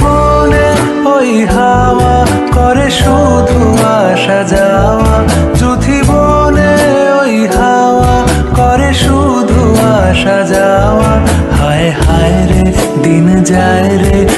জুথি বনে ওই হাওয়া করে শুধু আসা যাওয়া। চুথি বনে ওই হাওয়া করে শুধু আসা যাওয়া। হায় হায় রে, দিন যায় রে।